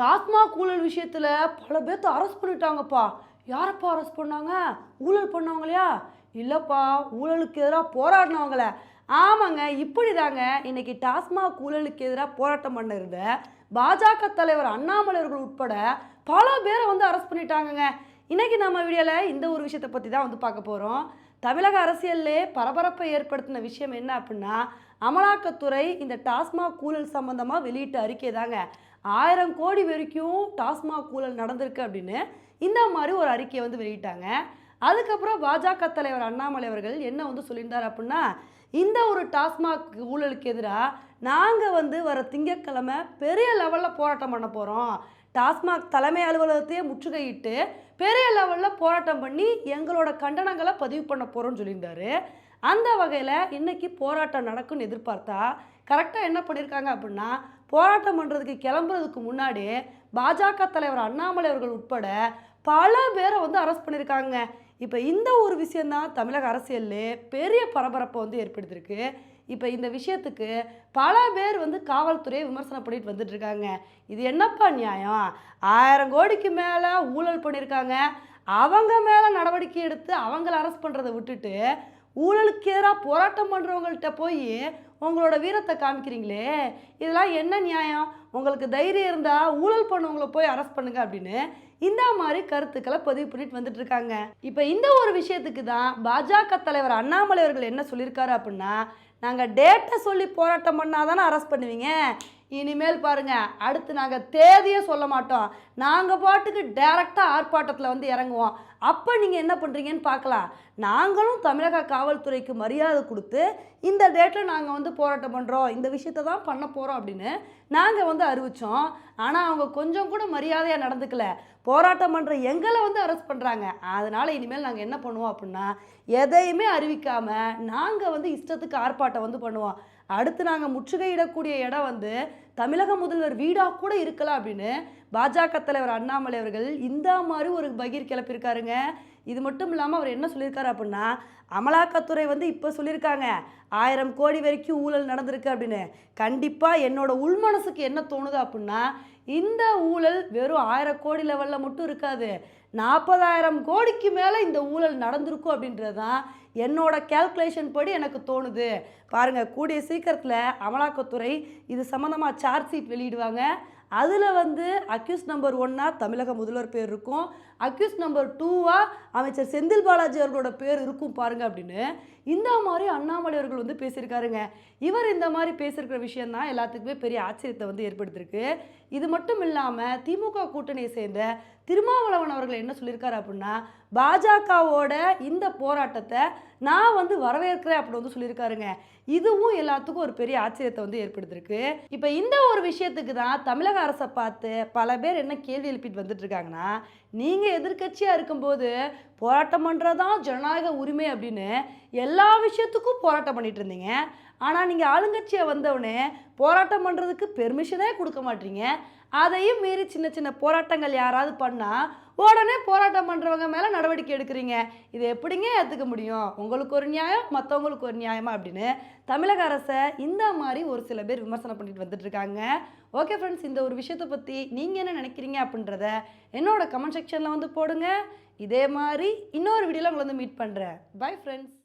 டாஸ்மாக் ஊழல் விஷயத்தில் பல பேர்த்த அரெஸ்ட் பண்ணிட்டாங்கப்பா. யாரப்பா அரெஸ்ட் பண்ணாங்க? ஊழல் பண்ணவங்களையா? இல்லைப்பா ஊழலுக்கு எதிராக போராடினவங்கள. ஆமாங்க இப்படி தாங்க இன்னைக்கு டாஸ்மாக் ஊழலுக்கு எதிராக போராட்டம் பண்ண இருந்த பாஜக தலைவர் அண்ணாமலை அவர்கள் உட்பட பல பேரை வந்து அரெஸ்ட் பண்ணிட்டாங்கங்க. இன்னைக்கு நம்ம வீடியோவில் இந்த ஒரு விஷயத்தை பற்றி தான் வந்து பார்க்க போகிறோம் தமிழக அரசியல்லே பரபரப்பை ஏற்படுத்தின விஷயம் என்ன அப்படின்னா அமலாக்கத்துறை இந்த டாஸ்மாக் ஊழல் சம்பந்தமாக வெளியிட்ட அறிக்கை தாங்க ஆயிரம் கோடி வரைக்கும் டாஸ்மாக் ஊழல் நடந்திருக்கு அப்படின்னு இந்த மாதிரி ஒரு அறிக்கையை வந்து வெளியிட்டாங்க. அதுக்கப்புறம் பாஜக தலைவர் அண்ணாமலை அவர்கள் என்ன வந்து சொல்லியிருந்தார் அப்படின்னா இந்த ஒரு டாஸ்மாக் ஊழலுக்கு எதிராக நாங்கள் வந்து வர திங்கட்கிழமை பெரிய லெவலில் போராட்டம் பண்ண போகிறோம் டாஸ்மாக் தலைமை அலுவலகத்தையே முற்றுகையிட்டு பெரிய லெவலில் போராட்டம் பண்ணி எங்களோட கண்டனங்களை பதிவு பண்ண போகிறோம்னு சொல்லியிருந்தாரு. அந்த வகையில் இன்றைக்கி போராட்டம் நடக்கும்னு எதிர்பார்த்தா கரெக்டாக என்ன பண்ணியிருக்காங்க அப்படின்னா போராட்டம் பண்ணுறதுக்கு கிளம்புறதுக்கு முன்னாடி பாஜக தலைவர் அண்ணாமலை அவர்கள் உட்பட பல பேரை வந்து அரெஸ்ட் பண்ணியிருக்காங்க. இப்போ இந்த ஒரு விஷயந்தான் தமிழக அரசியல்லே பெரிய பரபரப்பை வந்து ஏற்படுத்தியிருக்கு. இப்போ இந்த விஷயத்துக்கு பல பேர் வந்து காவல்துறையை விமர்சனம் பண்ணிட்டு வந்துட்டுருக்காங்க. இது என்னப்பா நியாயம்? ஆயிரம் கோடிக்கு மேலே ஊழல் பண்ணியிருக்காங்க. அவங்க மேலே நடவடிக்கை எடுத்து அவங்கள அரெஸ்ட் பண்ணுறதை விட்டுட்டு ஊழலுக்கு எதிராக போராட்டம் பண்ணுறவங்கள்ட்ட போய் உங்களோட வீரத்தை காமிக்கிறீங்களே. இதெல்லாம் என்ன நியாயம்? உங்களுக்கு தைரியம் இருந்தால் ஊழல் பண்ணவங்களை போய் அரெஸ்ட் பண்ணுங்க அப்படின்னு இந்த மாதிரி கருத்துக்களை பதிவு பண்ணிட்டு வந்துட்டு இருக்காங்க. இப்போ இந்த ஒரு விஷயத்துக்கு தான் பாஜக தலைவர் அண்ணாமலை அவர்கள் என்ன சொல்லியிருக்காரு அப்படின்னா நாங்கள் டேட்டை சொல்லி போராட்டம் பண்ணால் தானே அரெஸ்ட் பண்ணுவீங்க? இனிமேல் பாருங்க அடுத்து நாங்கள் தேதியே சொல்ல மாட்டோம். நாங்கள் பாட்டுக்கு டைரெக்டாக ஆர்ப்பாட்டத்தில் வந்து இறங்குவோம். அப்போ நீங்கள் என்ன பண்ணுறீங்கன்னு பார்க்கலாம். நாங்களும் தமிழக காவல்துறைக்கு மரியாதை கொடுத்து இந்த டேட்டில் நாங்கள் வந்து போராட்டம் பண்ணுறோம் இந்த விஷயத்த தான் பண்ண போகிறோம் அப்படின்னு நாங்கள் வந்து அறிவித்தோம் ஆனால் அவங்க கொஞ்சம் கூட மரியாதையாக நடந்துக்கல. போராட்டம் பண்ணுற எங்களை வந்து அரெஸ்ட் பண்ணுறாங்க அதனால் இனிமேல் நாங்கள் என்ன பண்ணுவோம் அப்படின்னா எதையுமே அறிவிக்காமல் நாங்கள் வந்து இஷ்டத்துக்கு ஆர்ப்பாட்டம் வந்து பண்ணுவோம். அடுத்து நாங்கள் முற்றுகையிடக்கூடிய இடம் வந்து தமிழக முதல்வர் வீடாக கூட இருக்கலாம் அப்படின்னு பாஜக தலைவர் அண்ணாமலை அவர்கள் இந்த மாதிரி ஒரு பகீர் கிளப்பியிருக்காருங்க இது மட்டும் இல்லாமல் அவர் என்ன சொல்லியிருக்காரு அப்படின்னா அமலாக்கத்துறை வந்து இப்போ சொல்லியிருக்காங்க ஆயிரம் கோடி வரைக்கும் ஊழல் நடந்திருக்கு அப்படின்னு. கண்டிப்பாக என்னோட உள்மனசுக்கு என்ன தோணுது அப்படின்னா இந்த ஊழல் வெறும் ஆயிரம் கோடி லெவலில் மட்டும் இருக்காது. நாற்பதாயிரம் கோடிக்கு மேலே இந்த ஊழல் நடந்திருக்கும் அப்படின்றது தான் என்னோட கேல்குலேஷன் படி எனக்கு தோணுது. பாருங்கள் கூடிய சீக்கிரத்தில் அமலாக்கத்துறை இது சம்மந்தமாக சார்ஜ் ஷீட் வெளியிடுவாங்க. அதில் வந்து அக்யூஸ் நம்பர் ஒன்னா தமிழக முதல்வர் பேர் இருக்கும். அக்யூஸ் நம்பர் டூவாக அமைச்சர் செந்தில் பாலாஜி அவர்களோட பேர் இருக்கும் பாருங்க அப்படின்னு இந்த மாதிரி அண்ணாமலை அவர்கள் வந்து பேசியிருக்காருங்க. இவர் இந்த மாதிரி பேசியிருக்கிற விஷயம் தான் எல்லாத்துக்குமே பெரிய ஆச்சரியத்தை வந்து ஏற்படுத்தியிருக்கு. இது மட்டும் இல்லாமல் திமுக கூட்டணியை சேர்ந்த திருமாவளவன் அவர்கள் என்ன சொல்லியிருக்காரு அப்படின்னா பாஜகவோட இந்த போராட்டத்தை நான் வந்து வரவேற்கிறேன் அப்படின்னு வந்து சொல்லியிருக்காருங்க. இதுவும் எல்லாத்துக்கும் ஒரு பெரிய ஆச்சரியத்தை வந்து ஏற்படுத்தியிருக்கு. இப்போ இந்த ஒரு விஷயத்துக்கு தான் தமிழக அரசை பார்த்து பல பேர் என்ன கேள்வி எழுப்பிட்டு வந்துட்டு இருக்காங்கன்னா நீங்கள் எதிர்க்கட்சியாக இருக்கும்போது போராட்டம் பண்ணுறதான் ஜனநாயக உரிமை அப்படின்னு எல்லா விஷயத்துக்கும் போராட்டம் பண்ணிட்டு இருந்தீங்க. ஆனால் நீங்கள் ஆளுங்கட்சியாக வந்தவுடனே போராட்டம் பண்ணுறதுக்கு பெர்மிஷனே கொடுக்க மாட்டீங்க. அதையும் மீறி சின்ன சின்ன போராட்டங்கள் யாராவது பண்ணால் உடனே போராட்டம் பண்ணுறவங்க மேலே நடவடிக்கை எடுக்கிறீங்க. இது எப்படிங்க ஏற்றுக்க முடியும்? உங்களுக்கு ஒரு நியாயம் மற்றவங்களுக்கு ஒரு நியாயமா அப்படின்னு தமிழக அரசை இந்த மாதிரி ஒரு சில பேர் விமர்சனம் பண்ணிட்டு வந்துட்டு இருக்காங்க. ஓகே ஃப்ரெண்ட்ஸ் இந்த ஒரு விஷயத்தை பற்றி நீங்கள் என்ன நினைக்கிறீங்க அப்படின்றத என்னோட கமெண்ட் செக்ஷனில் வந்து போடுங்க. இதே மாதிரி இன்னொரு வீடியோவில் உங்களை வந்து மீட் பண்ணுறேன் பை ஃப்ரெண்ட்ஸ்